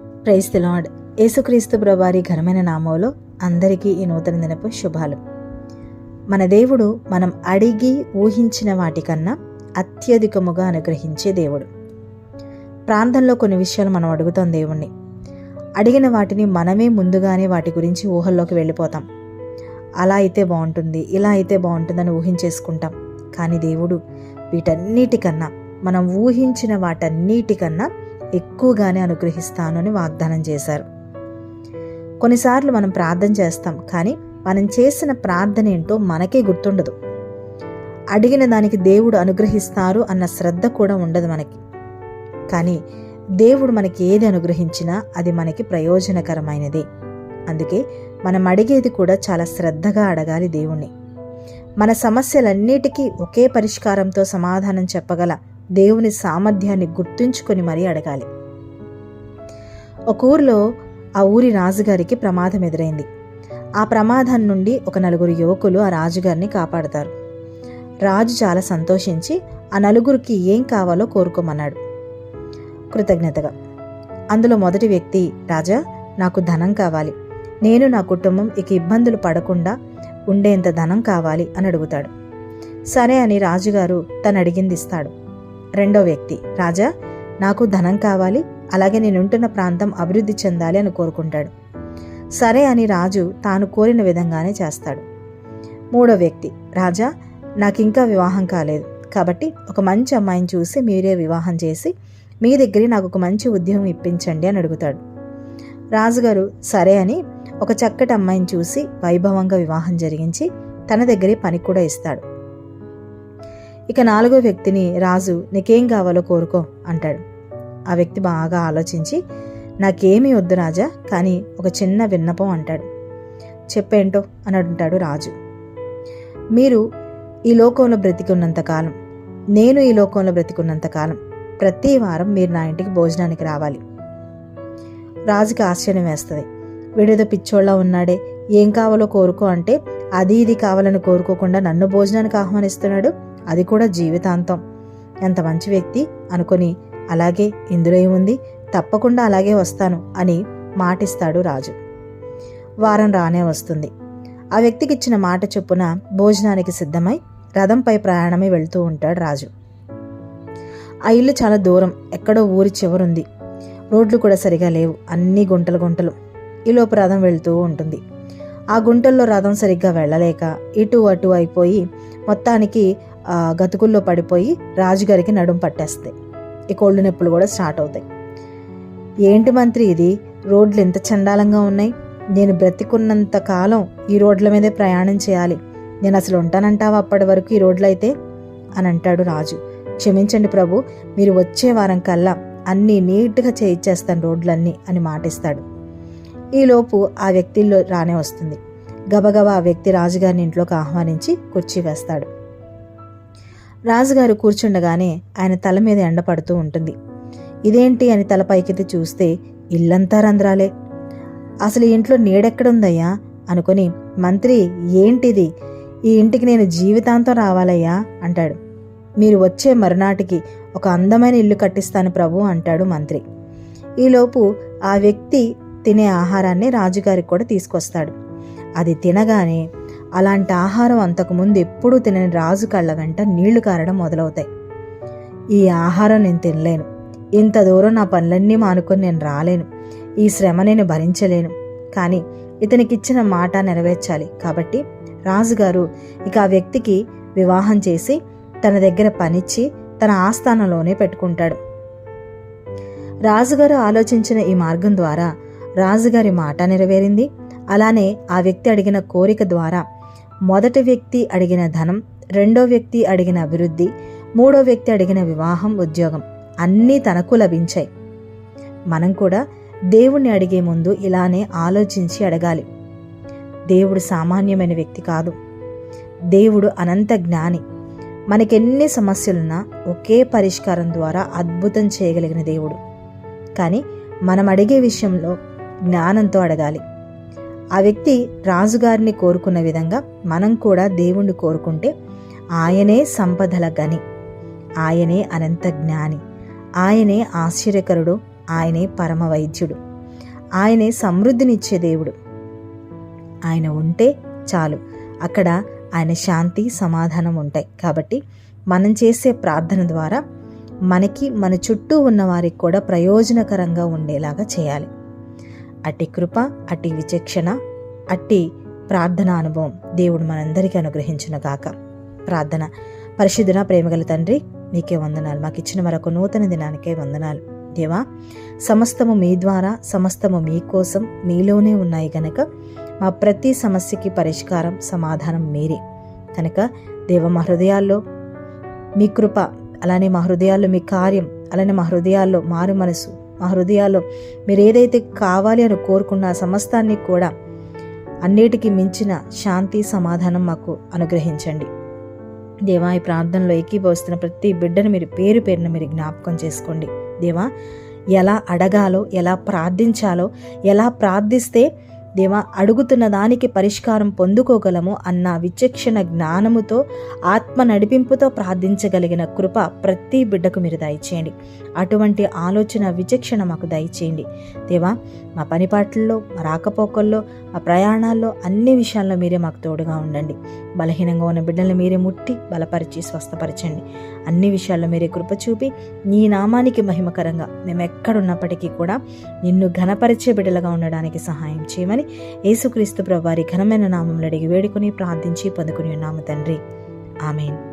Praise the lord. యేసుక్రీస్తు ప్రభువారి ఘనమైన నామంలో అందరికీ ఈ నూతన దినపు శుభాలు. మన దేవుడు మనం అడిగి ఊహించిన వాటికన్నా అత్యధికముగా అనుగ్రహించే దేవుడు. ప్రాంతంలో కొన్ని విషయాలు మనం అడుగుతాం దేవుణ్ణి. అడిగిన వాటిని మనమే ముందుగానే వాటి గురించి ఊహల్లోకి వెళ్ళిపోతాం. అలా అయితే బాగుంటుంది ఇలా అయితే బాగుంటుందని ఊహించేసుకుంటాం. కానీ దేవుడు వీటన్నిటికన్నా మనం ఊహించిన వాటన్నిటికన్నా ఎక్కువగానే అనుగ్రహిస్తాను అని వాగ్దానం చేశారు. కొన్నిసార్లు మనం ప్రార్థన చేస్తాం కానీ మనం చేసిన ప్రార్థన ఏంటో మనకే గుర్తుండదు. అడిగిన దానికి దేవుడు అనుగ్రహిస్తారు అన్న శ్రద్ధ కూడా ఉండదు మనకి. కానీ దేవుడు మనకి ఏది అనుగ్రహించినా అది మనకి ప్రయోజనకరమైనదే. అందుకే మనం అడిగేది కూడా చాలా శ్రద్ధగా అడగాలి దేవుణ్ణి. మన సమస్యలన్నిటికీ ఒకే పరిష్కారంతో సమాధానం చెప్పగల దేవుని సామర్థ్యాన్ని గుర్తుంచుకొని మరీ అడగాలి. ఒక ఊరిలో ఆ ఊరి రాజుగారికి ప్రమాదం ఎదురైంది. ఆ ప్రమాదం నుండి ఒక నలుగురు యువకులు ఆ రాజుగారిని కాపాడతారు. రాజు చాలా సంతోషించి ఆ నలుగురికి ఏం కావాలో కోరుకోమన్నాడు. కృతజ్ఞతగా అందులో మొదటి వ్యక్తి రాజా నాకు ధనం కావాలి. నేను నా కుటుంబం ఇక ఇబ్బందులు పడకుండా ఉండేంత ధనం కావాలి అని అడుగుతాడు. సరే అని రాజుగారు తను అడిగింది ఇస్తాడు. రెండో వ్యక్తి. రాజా నాకు ధనం కావాలి అలాగే నేనుంటున్న ప్రాంతం అభివృద్ధి చెందాలి అని కోరుకుంటాడు. సరే అని రాజు తాను కోరిన విధంగానే చేస్తాడు. మూడో వ్యక్తి. రాజా నాకు ఇంకా వివాహం కాలేదు. కాబట్టి ఒక మంచి అమ్మాయిని చూసి మీరే వివాహం చేసి మీ దగ్గరే నాకు ఒక మంచి ఉద్యోగం ఇప్పించండి అని అడుగుతాడు. రాజుగారు సరే అని ఒక చక్కటి అమ్మాయిని చూసి వైభవంగా వివాహం జరిగించి తన దగ్గరే పని కూడా ఇస్తాడు. ఇక నాలుగో వ్యక్తిని రాజు నీకేం కావాలో కోరుకో అంటాడు. ఆ వ్యక్తి బాగా ఆలోచించి నాకేమీ వద్దు రాజా కానీ ఒక చిన్న విన్నపం అంటాడు. చెప్పేంటో అని అంటాడు రాజు. మీరు ఈ లోకంలో బ్రతికున్నంత కాలం నేను ఈ లోకంలో బ్రతికున్నంత కాలం ప్రతి వారం మీరు నా ఇంటికి భోజనానికి రావాలి. రాజుకి ఆశ్చర్యం వేస్తుంది. వీడేదో పిచ్చోళ్ళ ఉన్నాడే ఏం కావాలో కోరుకో అంటే అది ఇది కావాలని కోరుకోకుండా నన్ను భోజనానికి ఆహ్వానిస్తున్నాడు? అది కూడా జీవితాంతం. ఎంత మంచి వ్యక్తి అనుకొని అలాగే ఇందులో ఏముంది? తప్పకుండా అలాగే వస్తాను అని మాటిస్తాడు రాజు. వారం రానే వస్తుంది. ఆ వ్యక్తికి ఇచ్చిన మాట చొప్పున భోజనానికి సిద్ధమై రథంపై ప్రయాణమై వెళ్తూ ఉంటాడు రాజు. ఆ ఇల్లు చాలా దూరం ఎక్కడో ఊరి చివరుంది. రోడ్లు కూడా సరిగా లేవు అన్ని గుంటలు గుంటలు. ఈలోపు రథం వెళ్తూ ఉంటుంది. ఆ గుంటల్లో రథం సరిగ్గా వెళ్ళలేక ఇటు అటు అయిపోయి మొత్తానికి గతుకుల్లో పడిపోయి రాజుగారికి నడుం పట్టేస్తాయి. ఈ కోళ్ళు నొప్పులు కూడా స్టార్ట్ అవుతాయి. ఏంటి మంత్రి ఇది? రోడ్లు ఎంత చండాలంగా ఉన్నాయి? నేను బ్రతికున్నంత కాలం ఈ రోడ్ల మీదే ప్రయాణం చేయాలి. నేను అసలు ఉంటానంటావా అప్పటి వరకు ఈ రోడ్లు అయితే? అని అంటాడు రాజు. క్షమించండి ప్రభు మీరు వచ్చే వారం కల్లా అన్నీ నీట్గా చేయించేస్తాను రోడ్లన్నీ అని మాటిస్తాడు. ఈలోపు ఆ వ్యక్తిలో రానే వస్తుంది. గబగబా ఆ వ్యక్తి రాజుగారిని ఇంట్లోకి ఆహ్వానించి కుర్చీ వేస్తాడు. రాజుగారు కూర్చుండగానే ఆయన తల మీద ఎండపడుతూ ఉంటుంది. ఇదేంటి అని తల పైకెత్తి చూస్తే ఇల్లంతా రంధ్రాలే. అసలు ఇంట్లో నీడెక్కడుందయ్యా? అనుకొని మంత్రి ఏంటిది? ఈ ఇంటికి నేను జీవితాంతం రావాలయ్యా? అంటాడు. మీరు వచ్చే మరునాటికి ఒక అందమైన ఇల్లు కట్టిస్తాను ప్రభు అంటాడు మంత్రి. ఈలోపు ఆ వ్యక్తి తినే ఆహారాన్ని రాజుగారికి కూడా తీసుకొస్తాడు. అది తినగానే అలాంటి ఆహారం అంతకుముందు ఎప్పుడూ తినని రాజు కళ్ళ వెంట నీళ్ళు కారడం మొదలవుతాయి. ఈ ఆహారం నేను తినలేను. ఇంత దూరం నా పనులన్నీ మానుకొని నేను రాలేను. ఈ శ్రమ నేను భరించలేను. కానీ ఇతనికిచ్చిన మాట నెరవేర్చాలి. కాబట్టి రాజుగారు ఇక ఆ వ్యక్తికి వివాహం చేసి తన దగ్గర పనిచ్చి తన ఆస్థానంలోనే పెట్టుకుంటాడు. రాజుగారు ఆలోచించిన ఈ మార్గం ద్వారా రాజుగారి మాట నెరవేరింది. అలానే ఆ వ్యక్తి అడిగిన కోరిక ద్వారా మొదటి వ్యక్తి అడిగిన ధనం రెండో వ్యక్తి అడిగిన అభివృద్ధి మూడో వ్యక్తి అడిగిన వివాహం ఉద్యోగం అన్నీ తనకు లభించాయి. మనం కూడా దేవుణ్ణి అడిగే ముందు ఇలానే ఆలోచించి అడగాలి. దేవుడు సామాన్యమైన వ్యక్తి కాదు. దేవుడు అనంత జ్ఞాని. మనకెన్ని సమస్యలున్నా ఒకే పరిష్కారం ద్వారా అద్భుతం చేయగలిగిన దేవుడు. కానీ మనం అడిగే విషయంలో జ్ఞానంతో అడగాలి. ఆ వ్యక్తి రాజుగారిని కోరుకున్న విధంగా మనం కూడా దేవుణ్ణి కోరుకుంటే ఆయనే సంపదల గని ఆయనే అనంత జ్ఞాని ఆయనే ఆశ్చర్యకరుడు ఆయనే పరమ వైద్యుడు ఆయనే సమృద్ధినిచ్చే దేవుడు. ఆయన ఉంటే చాలు. అక్కడ ఆయన శాంతి సమాధానం ఉంటాయి. కాబట్టి మనం చేసే ప్రార్థన ద్వారా మనకి మన చుట్టూ ఉన్న వారికి కూడా ప్రయోజనకరంగా ఉండేలాగా చేయాలి. అట్టి కృప అట్టి విచక్షణ అట్టి ప్రార్థన అనుభవం దేవుడు మనందరికీ అనుగ్రహించిన గాక. ప్రార్థన. పరిశుద్ధున ప్రేమగల తండ్రి నీకే వందనాలు. మాకు ఇచ్చిన మరొక నూతన దినానికే వందనాలు. దేవా సమస్తము మీ ద్వారా సమస్తము మీకోసం మీలోనే ఉన్నాయి గనక మా ప్రతి సమస్యకి పరిష్కారం సమాధానం మీరే. కనుక దేవ మా హృదయాల్లో మీ కృప అలానే మా హృదయాల్లో మీ కార్యం అలానే మా హృదయాల్లో మారు మనసు మా హృదయాల్లో మీరు ఏదైతే కావాలి అని కోరుకున్న ఆ సమస్తాన్ని కూడా అన్నిటికీ మించిన శాంతి సమాధానం మాకు అనుగ్రహించండి. దేవా ఈ ప్రార్థనలో ఏకీభవిస్తున్న ప్రతి బిడ్డను మీరు పేరు పేరున మీరు జ్ఞాపకం చేసుకోండి. దేవా ఎలా అడగాలో ఎలా ప్రార్థించాలో ఎలా ప్రార్థిస్తే దేవా అడుగుతున్న దానికి పరిష్కారం పొందుకోగలము అన్న విచక్షణ జ్ఞానముతో ఆత్మ నడిపింపుతో ప్రార్థించగలిగిన కృప ప్రతి బిడ్డకు మీరు దయచేయండి. అటువంటి ఆలోచన విచక్షణ మాకు దయచేయండి. దేవా మా పనిపాట్లలో మా రాకపోకల్లో మా ప్రయాణాల్లో అన్ని విషయాల్లో మీరే మాకు తోడుగా ఉండండి. బలహీనంగా ఉన్న బిడ్డలను మీరే ముట్టి బలపరిచి స్వస్థపరచండి. అన్ని విషయాల్లో మీరే కృప చూపి నీ నామానికి మహిమకరంగా మేము ఎక్కడున్నప్పటికీ కూడా నిన్ను ఘనపరిచే బిడ్డలుగా ఉండడానికి సహాయం చేయమని యేసుక్రీస్తు ప్రభు వారి ఘనమైన నామంలో అడిగి వేడుకొని ప్రార్థించి పొందుకుని ఉన్నాము తండ్రి. ఆమెన్.